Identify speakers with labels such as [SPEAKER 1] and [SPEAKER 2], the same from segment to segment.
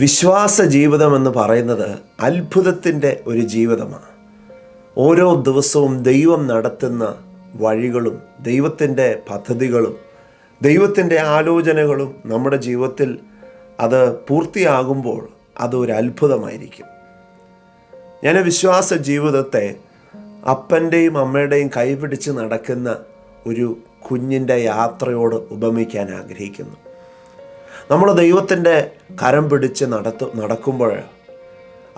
[SPEAKER 1] വിശ്വാസ ജീവിതം എന്ന് പറയുന്നത് അത്ഭുതത്തിന്റെ ഒരു ജീവിതമാണ്. ഓരോ ദിവസവും ദൈവം നടത്തുന്ന വഴികളും ദൈവത്തിന്റെ പദ്ധതികളും ദൈവത്തിന്റെ ആലോചനകളും നമ്മുടെ ജീവിതത്തിൽ അത് പൂർത്തിയാകുമ്പോൾ അതൊരു അത്ഭുതമായിരിക്കും. ഞാൻ വിശ്വാസ ജീവിതത്തെ അപ്പന്റെയും അമ്മയുടെയും കൈപിടിച്ച് നടക്കുന്ന ഒരു കുഞ്ഞിന്റെ യാത്രയോട് ഉപമിക്കാൻ ആഗ്രഹിക്കുന്നു. നമ്മൾ ദൈവത്തിന്റെ കരം പിടിച്ച് നടത്തു നടക്കുമ്പോൾ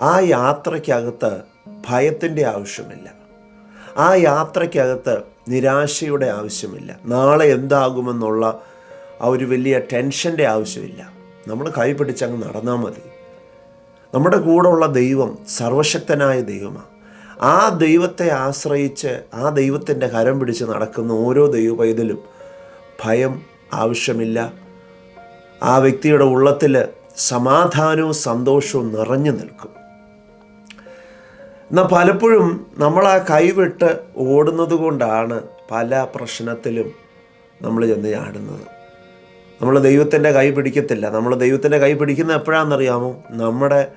[SPEAKER 1] ആ യാത്രയ്ക്കകത്ത് ഭയത്തിന്റെ ആവശ്യമില്ല. ആ യാത്രയ്ക്കകത്ത് നിരാശയുടെ ആവശ്യമില്ല. നാളെ എന്താകുമെന്നുള്ള ആ ഒരു വലിയ ടെൻഷന്റെ ആവശ്യമില്ല. നമ്മൾ കൈ പിടിച്ചങ്ങ് നടന്നാൽ മതി. നമ്മുടെ കൂടെയുള്ള ദൈവം സർവശക്തനായ ദൈവമാണ് ആ ദൈവത്തെ ആശ്രയിച്ച് ആ ദൈവത്തിന്റെ കരം പിടിച്ച് നടക്കുന്ന ഓരോ ദൈവ പൈതലും ഭയം ആവശ്യമില്ല. ആ വ്യക്തിയുടെ ഉള്ളത്തിൽ സമാധാനവും സന്തോഷവും നിറഞ്ഞു നിൽക്കും. എന്നാൽ പലപ്പോഴും നമ്മൾ ആ കൈവിട്ട് ഓടുന്നത് കൊണ്ടാണ് പല പ്രശ്നത്തിലും നമ്മൾ ചെന്ന് ചാടുന്നത്. നമ്മൾ ദൈവത്തിന്റെ കൈ പിടിക്കത്തില്ല. നമ്മൾ ദൈവത്തിന്റെ കൈ പിടിക്കുന്ന എപ്പോഴാണെന്നറിയാമോ? നമ്മുടെ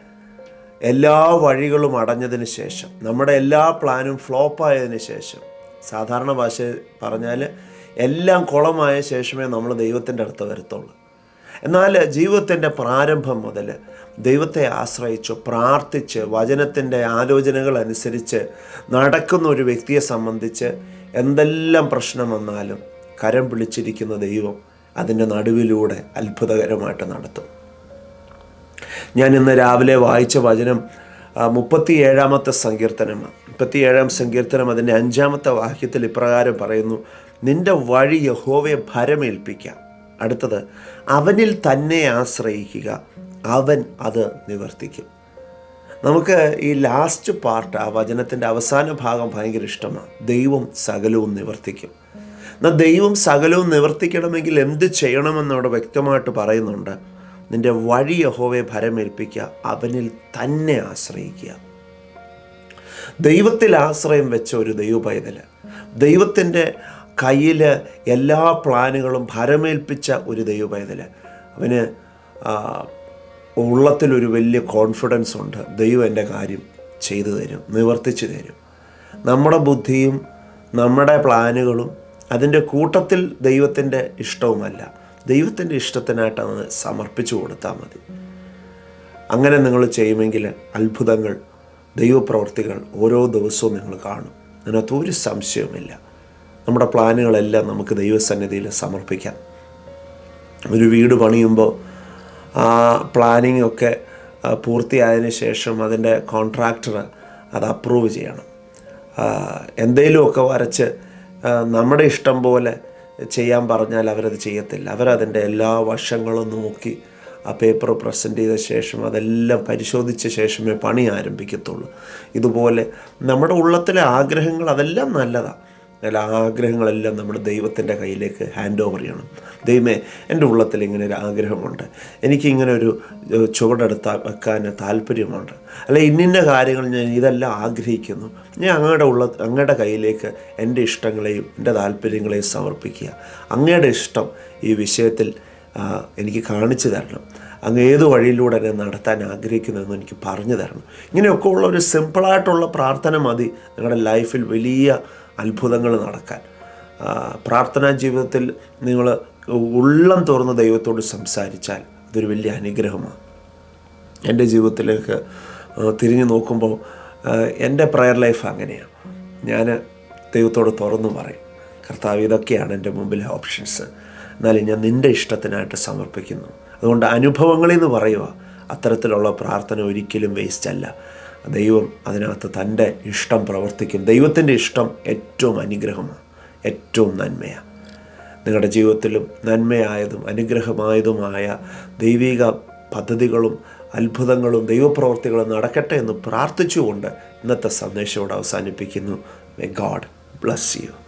[SPEAKER 1] എല്ലാ വഴികളും അടഞ്ഞതിന് ശേഷം. നമ്മുടെ എല്ലാ പ്ലാനും ഫ്ലോപ്പായതിന് ശേഷം. സാധാരണ ഭാഷ പറഞ്ഞാൽ എല്ലാം കുളമായ ശേഷമേ നമ്മൾ ദൈവത്തിന്റെ അടുത്ത് വരത്തുള്ളൂ. എന്നാൽ ജീവിതത്തിന്റെ പ്രാരംഭം മുതൽ ദൈവത്തെ ആശ്രയിച്ച് പ്രാർത്ഥിച്ച് വചനത്തിന്റെ ആലോചനകൾ അനുസരിച്ച് നടക്കുന്ന ഒരു വ്യക്തിയെ സംബന്ധിച്ച് എന്തെല്ലാം പ്രശ്നം വന്നാലും കരം പിടിച്ചിരിക്കുന്ന ദൈവം അതിന്റെ നടുവിലൂടെ അത്ഭുതകരമായിട്ട് നടത്തും. ഞാൻ ഇന്ന് രാവിലെ വായിച്ച വചനം മുപ്പത്തി ഏഴാമത്തെ സങ്കീർത്തനമാണ് മുപ്പത്തി ഏഴാം സങ്കീർത്തനം അതിന്റെ അഞ്ചാമത്തെ വാക്യത്തിൽ ഇപ്രകാരം പറയുന്നു നിന്റെ വഴി യഹോവയെ ഭരമേൽപ്പിക്കാം. അടുത്തത് അവനിൽ തന്നെ ആശ്രയിക്കുക. അവൻ അത് നിവർത്തിക്കും. നമുക്ക് ഈ ലാസ്റ്റ് പാർട്ട് ആ വചനത്തിന്റെ അവസാന ഭാഗം ഭയങ്കര ഇഷ്ടമാണ്. ദൈവം സകലവും നിവർത്തിക്കും. എന്നാൽ ദൈവം സകലവും നിവർത്തിക്കണമെങ്കിൽ എന്ത് ചെയ്യണമെന്ന് അവിടെ വ്യക്തമായിട്ട് പറയുന്നുണ്ട്. നിന്റെ വഴി യഹോവയെ ഭരമേൽപ്പിക്കുക അവനിൽ തന്നെ ആശ്രയിക്കുക. ദൈവത്തിൽ ആശ്രയം വെച്ച ഒരു ദൈവ പൈതൽ ദൈവത്തിന്റെ കയ്യിൽ എല്ലാ പ്ലാനുകളും ഭരമേൽപ്പിച്ച ഒരു ദൈവപൈതൽ. അവന് ഉള്ളത്തിലൊരു വലിയ കോൺഫിഡൻസ് ഉണ്ട്. ദൈവം എന്റെ കാര്യം ചെയ്തു തരും നിവർത്തിച്ചു തരും. നമ്മുടെ ബുദ്ധിയും നമ്മുടെ പ്ലാനുകളും അതിന്റെ കൂട്ടത്തിൽ ദൈവത്തിന്റെ ഇഷ്ടവുമല്ല. ദൈവത്തിന്റെ ഇഷ്ടത്തിനായിട്ടത് സമർപ്പിച്ചു കൊടുത്താൽ മതി. അങ്ങനെ നിങ്ങൾ ചെയ്യുമെങ്കിൽ അത്ഭുതങ്ങൾ ദൈവപ്രവർത്തികൾ ഓരോ ദിവസവും നിങ്ങൾ കാണും. അതിനകത്ത് ഒരു സംശയവുമില്ല. നമ്മുടെ പ്ലാനുകളെല്ലാം നമുക്ക് ദൈവസന്നിധിയിൽ സമർപ്പിക്കാം. ഒരു വീട് പണിയുമ്പോൾ ആ പ്ലാനിങ് ഒക്കെ പൂർത്തിയായതിനു ശേഷം അതിന്റെ കോൺട്രാക്ടർ അത് അപ്രൂവ് ചെയ്യണം. എന്തെങ്കിലുമൊക്കെ വരച്ച് നമ്മുടെ ഇഷ്ടം പോലെ ചെയ്യാൻ പറഞ്ഞാൽ അവരത് ചെയ്യത്തില്ല. അവരതിന്റെ എല്ലാ വശങ്ങളും നോക്കി ആ പേപ്പർ പ്രസന്റ് ചെയ്ത ശേഷം അതെല്ലാം പരിശോധിച്ച ശേഷമേ പണി ആരംഭിക്കത്തുള്ളൂ. ഇതുപോലെ നമ്മുടെ ഉള്ളത്തിലെ ആഗ്രഹങ്ങൾ അതെല്ലാം നല്ലതാണ് എല്ലാ ആഗ്രഹങ്ങളെല്ലാം നമ്മുടെ ദൈവത്തിന്റെ കയ്യിലേക്ക് ഹാൻഡ് ഓവർ ചെയ്യണം. ദൈവമേ എന്റെ ഉള്ളത്തിൽ ഇങ്ങനെ ഒരു ആഗ്രഹമുണ്ട്. എനിക്കിങ്ങനെ ഒരു ചുവടെടുത്ത വെക്കാൻ താല്പര്യമുണ്ട്. അല്ലെ ഇന്നിന്റെ കാര്യങ്ങൾ ഞാൻ ഇതെല്ലാം ആഗ്രഹിക്കുന്നു. ഞാൻ അങ്ങയുടെ ഉള്ള അങ്ങയുടെ കയ്യിലേക്ക് എന്റെ ഇഷ്ടങ്ങളെയും എന്റെ താല്പര്യങ്ങളെയും സമർപ്പിക്കുക. അങ്ങയുടെ ഇഷ്ടം ഈ വിഷയത്തിൽ എനിക്ക് കാണിച്ചു തരണം. അങ്ങ് ഏത് വഴിയിലൂടെ എന്നെ നടത്താൻ ആഗ്രഹിക്കുന്നതെന്ന് എനിക്ക് പറഞ്ഞു തരണം. ഇങ്ങനെയൊക്കെ ഉള്ള ഒരു സിമ്പിളായിട്ടുള്ള പ്രാർത്ഥന മതി നിങ്ങളുടെ ലൈഫിൽ വലിയ അത്ഭുതങ്ങൾ നടക്കാൻ. പ്രാർത്ഥനാ ജീവിതത്തിൽ നിങ്ങൾ ഉള്ളം തുറന്ന് ദൈവത്തോട് സംസാരിച്ചാൽ അതൊരു വലിയ അനുഗ്രഹമാണ്. എന്റെ ജീവിതത്തിലേക്ക് തിരിഞ്ഞു നോക്കുമ്പോൾ എന്റെ പ്രയർ ലൈഫ് അങ്ങനെയാണ് ഞാൻ ദൈവത്തോട് തുറന്നു പറയും കർത്താവ് ഇതൊക്കെയാണ് എന്റെ മുമ്പിലെ ഓപ്ഷൻസ് എന്നാലും ഞാൻ നിന്റെ ഇഷ്ടത്തിനായിട്ട് സമർപ്പിക്കുന്നു. അതുകൊണ്ട് അനുഭവങ്ങളെന്ന് പറയുക അത്തരത്തിലുള്ള പ്രാർത്ഥന ഒരിക്കലും വേസ്റ്റ് അല്ല. ദൈവം അതിനകത്ത് തന്റെ ഇഷ്ടം പ്രവർത്തിക്കും. ദൈവത്തിന്റെ ഇഷ്ടം ഏറ്റവും അനുഗ്രഹമാണ് ഏറ്റവും നന്മയാണ്. നിങ്ങളുടെ ജീവിതത്തിലും നന്മയായതും അനുഗ്രഹമായതുമായ ദൈവിക പദ്ധതികളും അത്ഭുതങ്ങളും ദൈവപ്രവർത്തികളും നടക്കട്ടെ എന്ന് പ്രാർത്ഥിച്ചുകൊണ്ട് ഇന്നത്തെ സന്ദേശത്തോട് അവസാനിപ്പിക്കുന്നു. മെ ഗാഡ് ബ്ലസ് യു